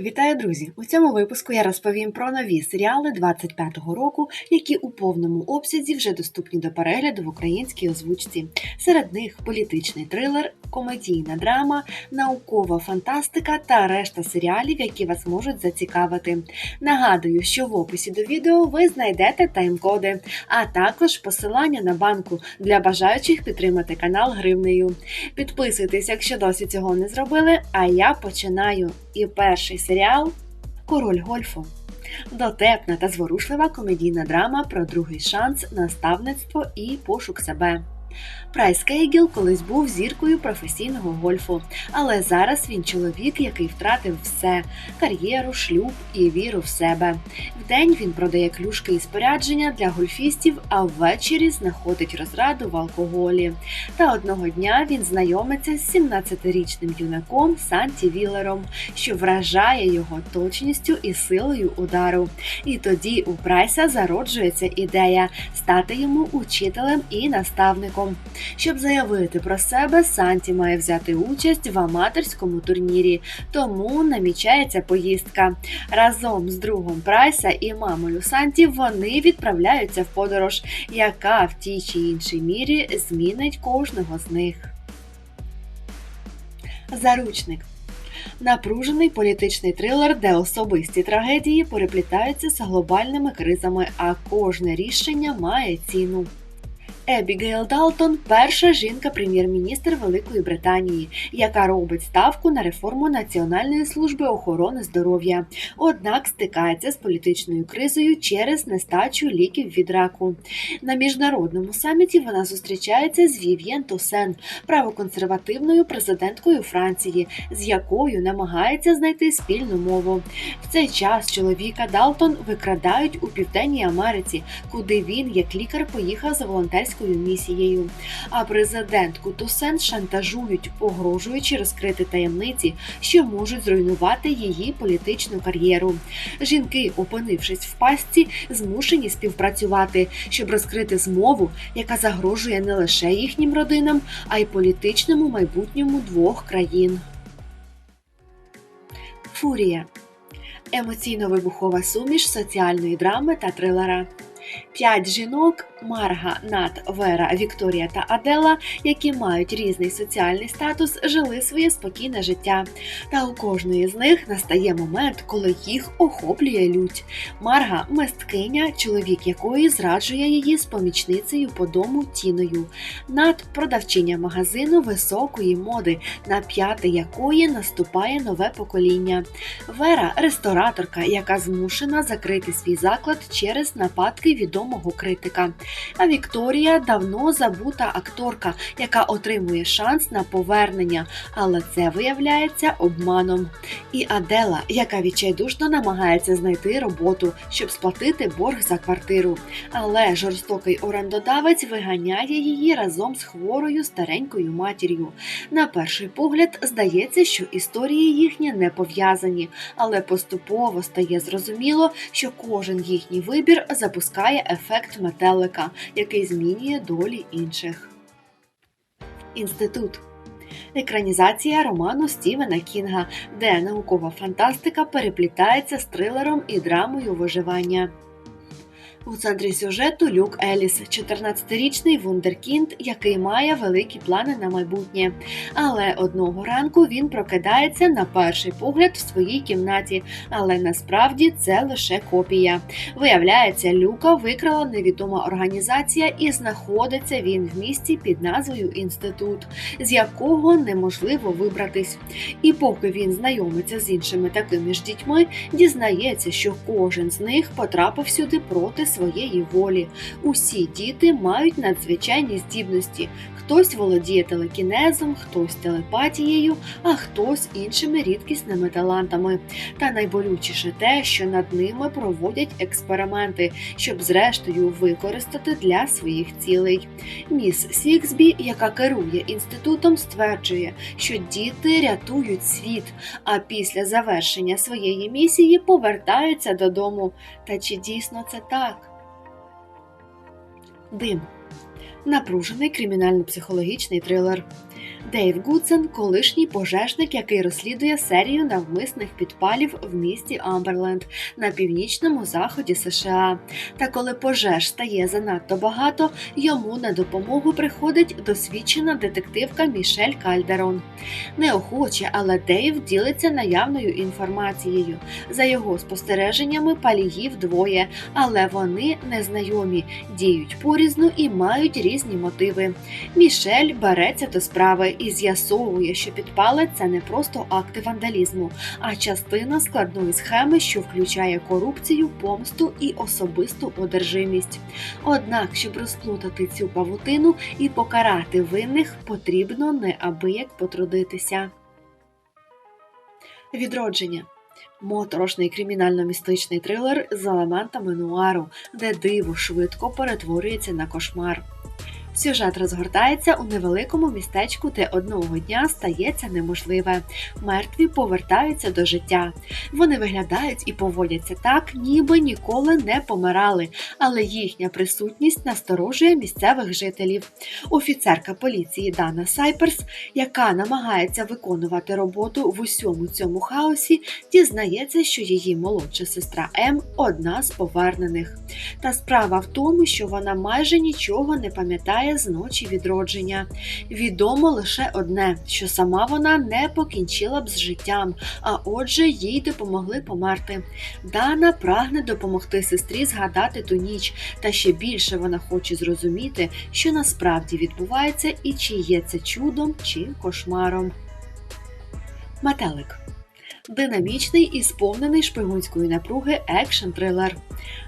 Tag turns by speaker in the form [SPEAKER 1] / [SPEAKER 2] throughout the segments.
[SPEAKER 1] Вітаю, друзі! У цьому випуску я розповім про нові серіали 25-го року, які у повному обсязі вже доступні до перегляду в українській озвучці. Серед них політичний трилер, комедійна драма, наукова фантастика та решта серіалів, які вас можуть зацікавити. Нагадую, що в описі до відео ви знайдете тайм-коди, а також посилання на банку для бажаючих підтримати канал гривнею. Підписуйтесь, якщо досі цього не зробили. А я починаю. І перший серіал Король гольфу. Дотепна та зворушлива комедійна драма про другий шанс, наставництво і пошук себе. Прайс Кейгіл колись був зіркою професійного гольфу, але зараз він чоловік, який втратив все кар'єру, шлюб і віру в себе. Вдень він продає клюшки і спорядження для гольфістів, а ввечері знаходить розраду в алкоголі. Та одного дня він знайомиться з 17-річним юнаком Санті Вілером, що вражає його точністю і силою удару. І тоді у Прайса зароджується ідея стати йому учителем і наставником. Щоб заявити про себе, Санті має взяти участь в аматорському турнірі, тому намічається поїздка. Разом з другом Прайса і мамою Санті вони відправляються в подорож, яка в тій чи іншій мірі змінить кожного з них. Заручник Напружений політичний трилер, де особисті трагедії переплітаються з глобальними кризами, а кожне рішення має ціну. Ебігейл Далтон перша жінка прем'єр-міністр Великої Британії, яка робить ставку на реформу Національної служби охорони здоров'я, однак стикається з політичною кризою через нестачу ліків від раку. На міжнародному саміті вона зустрічається з Вів'єн Тосен, правоконсервативною президенткою Франції, з якою намагається знайти спільну мову. В цей час чоловіка Далтон викрадають у Південній Америці, куди він як лікар поїхав за волонтерською громадською місією. А президентку Тусен шантажують, погрожуючи розкрити таємниці, що можуть зруйнувати її політичну кар'єру. Жінки, опинившись в пастці, змушені співпрацювати, щоб розкрити змову, яка загрожує не лише їхнім родинам, а й політичному майбутньому двох країн. Фурія емоційно вибухова суміш соціальної драми та трилера. П'ять жінок Марга, Нат, Вера, Вікторія та Адела, які мають різний соціальний статус, жили своє спокійне життя. Та у кожної з них настає момент, коли їх охоплює лють. Марга мисткиня, чоловік якої зраджує її з помічницею по дому тіною. Нат продавчиня магазину високої моди, на п'яти якої наступає нове покоління. Вера рестораторка, яка змушена закрити свій заклад через нападки відомого критика. А Вікторія давно забута акторка, яка отримує шанс на повернення, але це виявляється обманом. І Адела, яка відчайдушно намагається знайти роботу, щоб сплатити борг за квартиру. Але жорстокий орендодавець виганяє її разом з хворою старенькою матір'ю. На перший погляд здається, що історії їхні не пов'язані, але поступово стає зрозуміло, що кожен їхній вибір запускає ефект метелика, який змінює долі інших. Інститут Екранізація роману Стівена Кінга, де наукова фантастика переплітається з трилером і драмою виживання. У центрі сюжету Люк Еліс, 14-річний вундеркінд, який має великі плани на майбутнє. Але одного ранку він прокидається на перший погляд в своїй кімнаті, але насправді це лише копія. Виявляється, Люка викрала невідома організація, і знаходиться він в місті під назвою Інститут, з якого неможливо вибратись. І поки він знайомиться з іншими такими ж дітьми, дізнається, що кожен з них потрапив сюди проти своєї волі. Усі діти мають надзвичайні здібності. Хтось володіє телекінезом, хтось телепатією, а хтось іншими рідкісними талантами. Та найболючіше те, що над ними проводять експерименти, щоб зрештою використати для своїх цілей. Міс Сіксбі, яка керує інститутом, стверджує, що діти рятують світ, а після завершення своєї місії повертаються додому. Та чи дійсно це так? Дим напружений кримінально-психологічний трилер. Дейв Гудсен колишній пожежник, який розслідує серію навмисних підпалів в місті Амберленд на північному заході США. Та коли пожеж стає занадто багато, йому на допомогу приходить досвідчена детективка Мішель Кальдерон. Неохоче, але Дейв ділиться наявною інформацією. За його спостереженнями, паліїв двоє, але вони незнайомі, діють порізно і мають різні мотиви. Мішель береться до справи і з'ясовує, що підпали це не просто акти вандалізму, а частина складної схеми, що включає корупцію, помсту і особисту одержимість. Однак, щоб розплутати цю павутину і покарати винних, потрібно неабияк потрудитися. Відродження. Моторошний кримінально-містичний трилер з елементами нуару, де диво швидко перетворюється на кошмар. Сюжет розгортається у невеликому містечку, де одного дня стається неможливе. Мертві повертаються до життя. Вони виглядають і поводяться так, ніби ніколи не помирали, але їхня присутність насторожує місцевих жителів. Офіцерка поліції Дана Сайперс, яка намагається виконувати роботу в усьому цьому хаосі, дізнається, що її молодша сестра М одна з повернених. Та справа в тому, що вона майже нічого не пам'ятає з ночі відродження. Відомо лише одне, що сама вона не покінчила б з життям, а отже, їй допомогли померти. Дана прагне допомогти сестрі згадати ту ніч, та ще більше вона хоче зрозуміти, що насправді відбувається і чи є це чудом чи кошмаром. Метелик динамічний і сповнений шпигунської напруги екшн-трилер.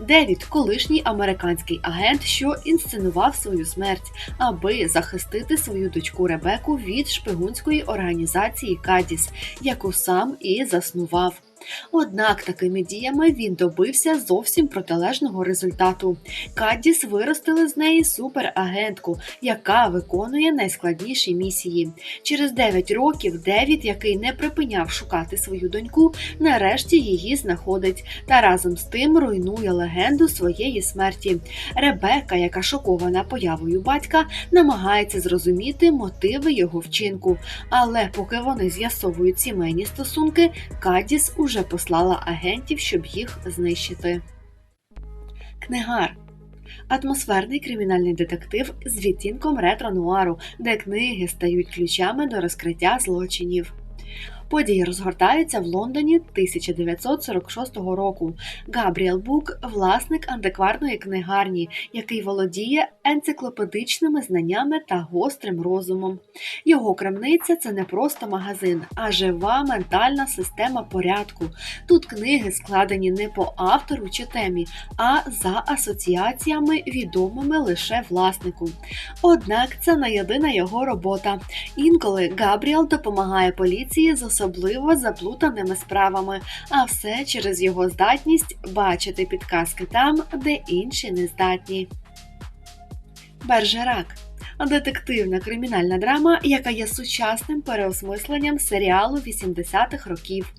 [SPEAKER 1] Девід, колишній американський агент, що інсценував свою смерть, аби захистити свою дочку Ребеку від шпигунської організації Кадіс, яку сам і заснував. Однак такими діями він добився зовсім протилежного результату. Каддіс виростили з неї суперагентку, яка виконує найскладніші місії. Через 9 років Девід, який не припиняв шукати свою доньку, нарешті її знаходить та разом з тим руйнує легенду своєї смерті. Ребека, яка шокована появою батька, намагається зрозуміти мотиви його вчинку. Але поки вони з'ясовують сімейні стосунки, Кадіс уже уже послала агентів, щоб їх знищити. Книгар атмосферний кримінальний детектив з відтінком ретро-нуару, де книги стають ключами до розкриття злочинів. Події розгортаються в Лондоні 1946 року. Габріел Бук власник антикварної книгарні, який володіє енциклопедичними знаннями та гострим розумом. Його крамниця це не просто магазин, а жива ментальна система порядку. Тут книги складені не по автору чи темі, а за асоціаціями, відомими лише власнику. Однак це не єдина його робота. Інколи Габріел допомагає поліції з особливо заплутаними справами, а все через його здатність бачити підказки там, де інші не здатні. Бержерак детективна кримінальна драма, яка є сучасним переосмисленням серіалу 80-х років.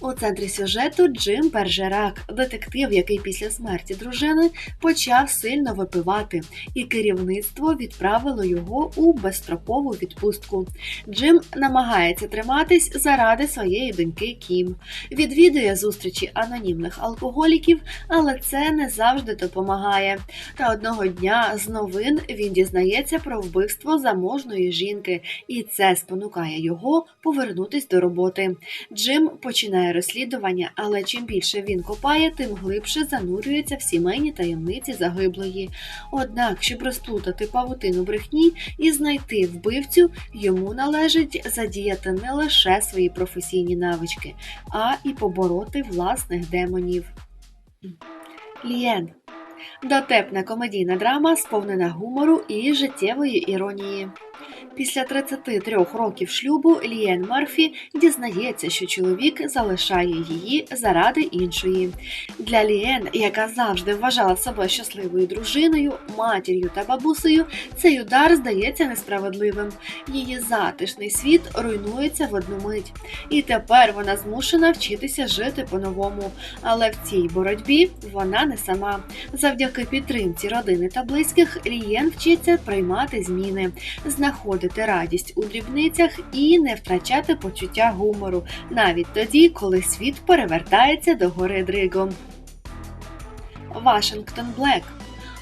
[SPEAKER 1] У центрі сюжету Джим Бержерак, детектив, який після смерті дружини почав сильно випивати, і керівництво відправило його у безстрокову відпустку. Джим намагається триматись заради своєї доньки Кім, відвідує зустрічі анонімних алкоголіків, але це не завжди допомагає. Та одного дня з новин він дізнається про вбивство заможної жінки, і це спонукає його повернутись до роботи. Джим починає розслідування, але чим більше він копає, тим глибше занурюється в сімейні таємниці загиблої. Однак, щоб розплутати павутину брехні і знайти вбивцю, йому належить задіяти не лише свої професійні навички, а і побороти власних демонів. Лієн дотепна комедійна драма, сповнена гумору і життєвої іронії. Після 33 років шлюбу Лієн Марфі дізнається, що чоловік залишає її заради іншої. Для Лієн, яка завжди вважала себе щасливою дружиною, матір'ю та бабусею, цей удар здається несправедливим. Її затишний світ руйнується в одну мить. І тепер вона змушена вчитися жити по-новому. Але в цій боротьбі вона не сама. Завдяки підтримці родини та близьких Лієн вчиться приймати зміни. знаходити знаходити радість у дрібницях і не втрачати почуття гумору, навіть тоді, коли світ перевертається до гори дригом. Вашингтон Блек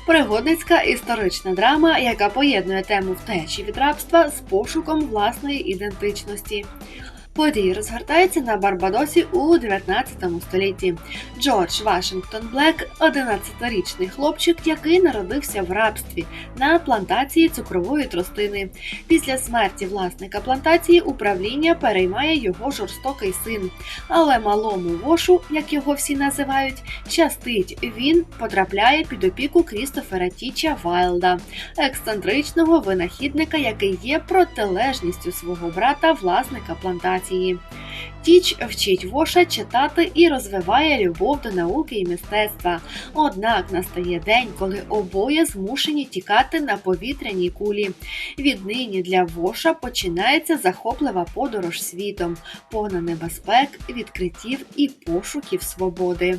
[SPEAKER 1] Пригодницька історична драма, яка поєднує тему втечі від рабства з пошуком власної ідентичності. Події розгортаються на Барбадосі у 19 столітті. Джордж Вашингтон Блек 11-річний хлопчик, який народився в рабстві на плантації цукрової тростини. Після смерті власника плантації управління переймає його жорстокий син. Але малому вошу, як його всі називають, щастить. Він потрапляє під опіку Крістофера Тіча Вайлда, ексцентричного винахідника, який є протилежністю свого брата, власника плантації. Тіч вчить Воша читати і розвиває любов до науки і мистецтва. Однак настає день, коли обоє змушені тікати на повітряній кулі. Віднині для Воша починається захоплива подорож світом, повна небезпек, відкриттів і пошуків свободи.